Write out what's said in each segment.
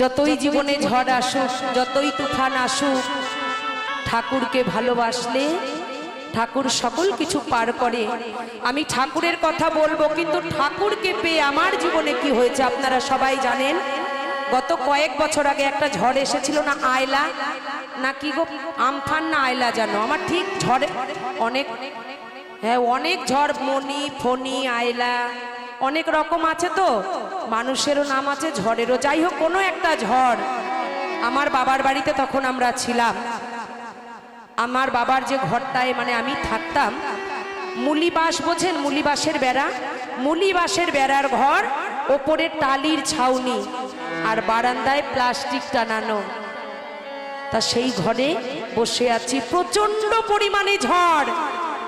যতই জীবনে ঝড় আসুক, যতই তুফান আসুক, ঠাকুরকে ভালোবাসলে ঠাকুর সকল কিছু পার করে। আমি ঠাকুরের কথা বলব, কিন্তু ঠাকুরকে পেয়ে আমার জীবনে কি হয়েছে আপনারা সবাই জানেন? গত কয়েক বছর আগে একটা ঝড় এসেছিল না আয়লা? না কি গো, আমফান না আয়লা জানো? আমার ঠিক ঝড়ে অনেক হ্যাঁ অনেক ঝড় মনি ফনি আয়লা, অনেক রকম আছে তো। মানুষেরও নাম আছে, ঝড়েরও। যাই হোক, কোনো একটা ঝড় আমার বাবার বাড়িতে তখন আমরা ছিলাম। আমার বাবার যে ঘরটায় মানে আমি থাকতাম, মুলিবাস বোঝেন? মুলিবাসের বেড়া? মুলিবাসের বেড়ার ঘর, ওপরে টালির ছাউনি আর বারান্দায় প্লাস্টিক টানানো। তা সেই ঘরে বসে আছি প্রচণ্ড পরিমাণে ঝড়।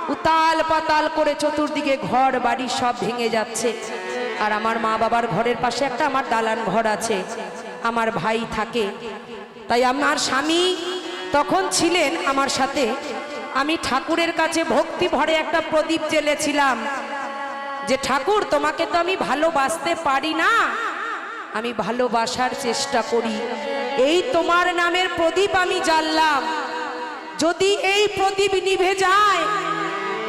উতাল পাতাল করে চতুর্দিকে ঘর বাড়ি সব ভেঙে যাচ্ছে। আর আমার মা বাবার ঘরের পাশে একটা আমার দালান ঘর আছে। আমার ভাই থাকে। তাই আমার স্বামী তখন ছিলেন আমার সাথে। আমি ঠাকুরের কাছে ভক্তি ভরে একটা প্রদীপ জ্বেলেছিলাম। যে, ঠাকুর, তোমাকে তো আমি ভালোবাসতে পারি না। আমি ভালোবাসার চেষ্টা করি। এই তোমার নামের প্রদীপ আমি জানলাম যদি এই প্রদীপ নিভে যায়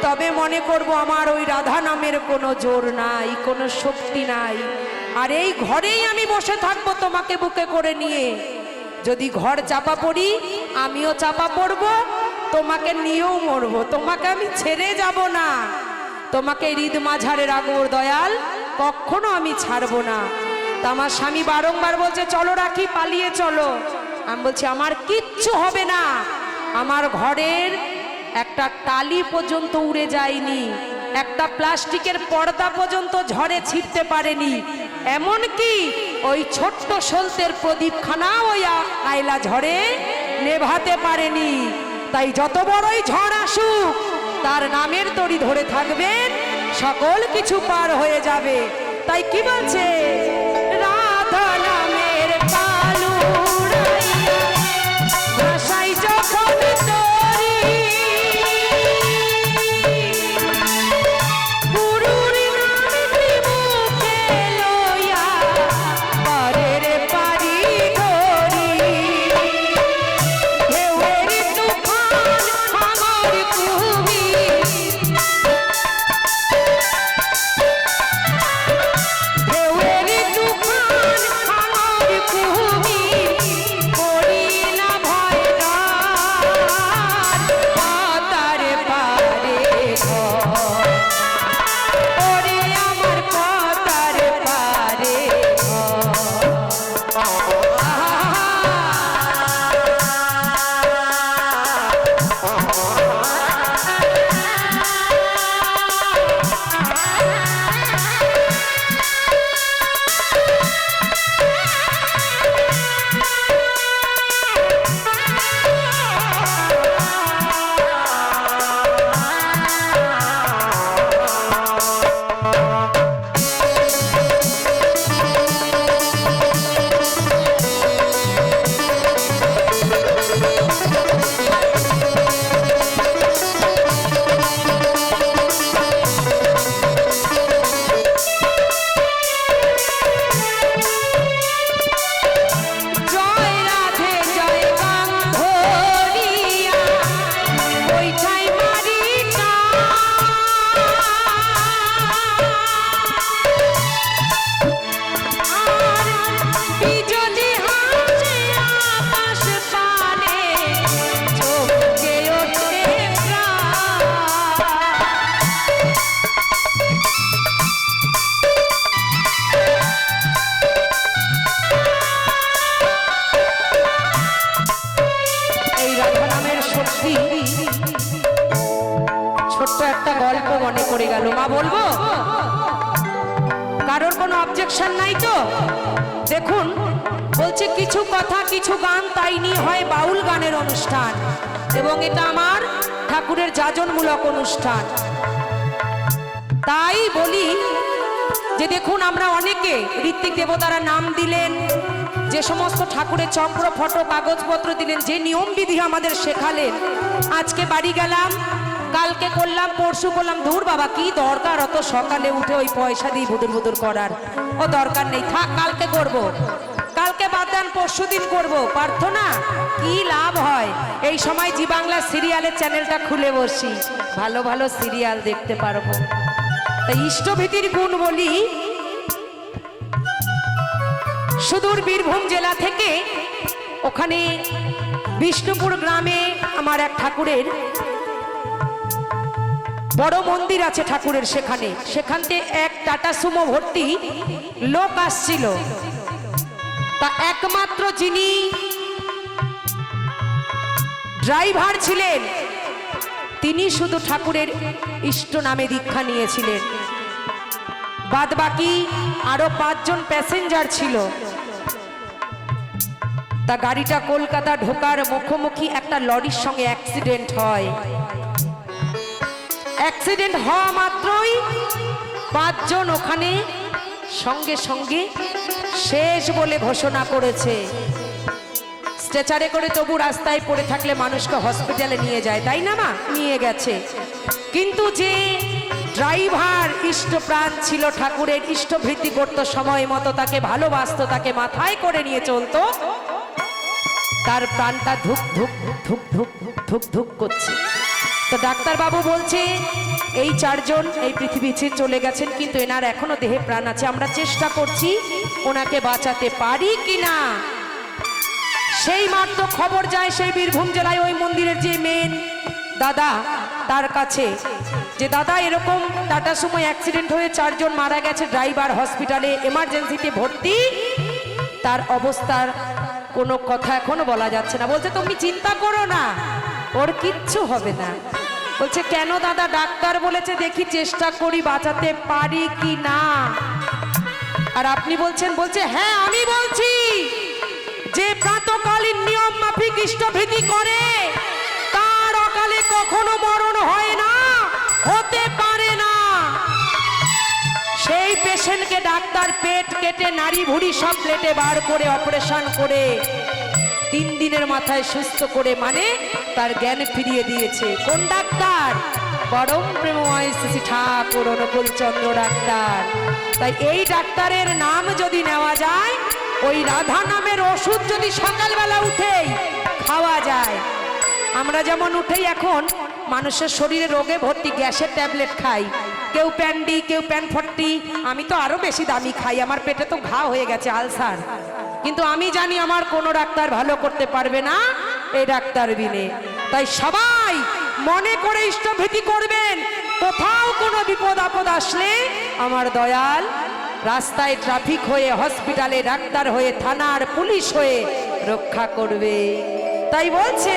তবে মনে করব আমার ওই রাধা নামের কোনো জোর নাই, কোনো শক্তি নাই। আর এই ঘরেই আমি বসে থাকব তোমাকে বুকে করে নিয়ে। যদি ঘর চাপা পড়ি, আমিও চাপা পড়ব, তোমাকে নিয়েও মরব, তোমাকে আমি ছেড়ে যাব না। তোমাকে হৃদ মাঝারে রাখব দয়াল কখনো আমি ছাড়বো না। তা আমার স্বামী বারংবার বলছে, চলো রাখি, পালিয়ে চলো। আমি বলছি, আমার কিচ্ছু হবে না। আমার ঘরের একটা টালি পর্যন্ত উড়ে যায়নি, একটা প্লাস্টিকের পর্দা পর্যন্ত ঝড়ে ছিটতে পারেনি। এমন কি ওই ছোট্ট সলতের প্রদীপখানা ওই আয়লা ঝড়ে নেভাতে পারেনি। তাই যত বড়ই ঝড় আসুক, তার নামের তরি ধরে থাকবেন, সকল কিছু পার হয়ে যাবে। তাই কি বলছে? মনে পড়ে গেল। মা, বলব? কারোর কোনো অবজেকশন নাই তো? দেখুন, বলছে, কিছু কথা, কিছু গান তাই নিয়ে হয় বাউল গানের অনুষ্ঠান এবং এটা আমার ঠাকুরের যাজনমূলক অনুষ্ঠান। তাই বলি যে, দেখুন, আমরা অনেকে ঋত্বিক দেবতারা নাম দিলেন, যে সমস্ত ঠাকুরের চক্র ফটো কাগজপত্র দিলেন, যে নিয়ম বিধি আমাদের শেখালেন। আজকে বাড়ি গেলাম কালকে করলাম, পরশু করলাম। দূর বাবা, কি দরকার? অত সকালে উঠে ওই পয়সা দিয়ে বুদুর বুদুর করার। ও দরকার নেই, থাক, কালকে করব। কালকে বাদ দেন, পরশু দিন করব। প্রার্থনা? কি লাভ হয়? এই সময় জি বাংলা সিরিয়ালের চ্যানেলটা খুলে বসি। ভালো ভালো সিরিয়াল দেখতে পারব। ইষ্টভীতির গুণ বলি, সুদূর বীরভূম জেলা থেকে ওখানে বিষ্ণুপুর গ্রামে আমার এক ঠাকুরের বড় মন্দির আছে ঠাকুরের সেখানে। সেখান থেকে এক টাটা সুমো ভর্তি লোক আসছিল। তা একমাত্র যিনি ড্রাইভার ছিলেন, তিনি শুধু ঠাকুরের ইষ্ট নামে দীক্ষা নিয়েছিলেন। বাদ বাকি আরও পাঁচজন প্যাসেঞ্জার ছিল। তা গাড়িটা কলকাতা ঢোকার মুখোমুখি একটা লরির সঙ্গে অ্যাক্সিডেন্ট হয়। অ্যাক্সিডেন্ট হওয়া মাত্রই পাঁচজন ওখানে সঙ্গে সঙ্গে শেষ বলে ঘোষণা করেছে। স্ট্রেচারে করে তবু রাস্তায় পড়ে থাকলে মানুষকে হসপিটালে নিয়ে যায়, তাই না মা? নিয়ে গেছে। কিন্তু যে ড্রাইভার ইষ্টপ্রাণ ছিল, ঠাকুরের ইষ্টভৃতি করতো সময় মতো, তাকে ভালোবাসতো, তাকে মাথায় করে নিয়ে চলতো, তার প্রাণটা ধুক ধুক ধুক ধুক ধুক ধুক করছে। তো ডাক্তারবাবু বলছে, এই চারজন এই পৃথিবী ছেড়ে চলে গেছেন, কিন্তু এনার এখনও দেহে প্রাণ আছে। আমরা চেষ্টা করছি ওনাকে বাঁচাতে পারি কি না সেই মাত্র খবর যায় সেই বীরভূম জেলায় ওই মন্দিরের যে মেন দাদা তার কাছে। যে দাদা এরকম টাটা সময় অ্যাক্সিডেন্ট হয়ে চারজন মারা গেছে ড্রাইভার হসপিটালে এমার্জেন্সিতে ভর্তি। তার অবস্থার কোনো কথা এখনও বলা যাচ্ছে না। বলছে, তুমি চিন্তা করো না, ওর কিচ্ছু হবে না। বলছে, কেন দাদা ডাক্তার বলেছে দেখি চেষ্টা করি বাঁচাতে পারি কি না? আর আপনি বলছেন, বলছে হ্যাঁ আমি বলছি যে প্রাতকালীন নিয়ম মাফিক ইষ্টভীতি করে, তার অকালে কখনো মরণ হয় না, হতে পারে না। সেই পেশেন্টকে ডাক্তার পেট কেটে নারী ভুড়ি সব প্লেটে বার করে অপারেশন করে, তিন দিনের মাথায় সুস্থ করে মানে তার জ্ঞান ফিরিয়ে দিয়েছে। কোন ডাক্তার? পরম প্রেমময় শ্রী ঠাকুর অনুকূল চন্দ্র ডাক্তার। তাই এই ডাক্তারের নাম যদি নেওয়া যায়, ওই রাধা নামের ওষুধ যদি সকালবেলা উঠেই খাওয়া যায়। আমরা যেমন উঠেই এখন মানুষের শরীরে রোগে ভর্তি গ্যাসের ট্যাবলেট খাই। কেউ প্যান্ডি কেউ প্যান ফট্টি আমি তো আরও বেশি দামি খাই। আমার পেটে তো ঘা হয়ে গেছে, আলসার। কিন্তু আমি জানি আমার কোনো ডাক্তার ভালো করতে পারবে না। এই ডাক্তার বিনে তাই সবাই মনে করে ইষ্টভীতি করবেন। কোথাও কোনো বিপদ আপদ আসলে আমার দয়াল রাস্তায় ট্রাফিক হয়ে হসপিটালে ডাক্তার হয়ে থানার পুলিশ হয়ে রক্ষা করবে। তাই বলছে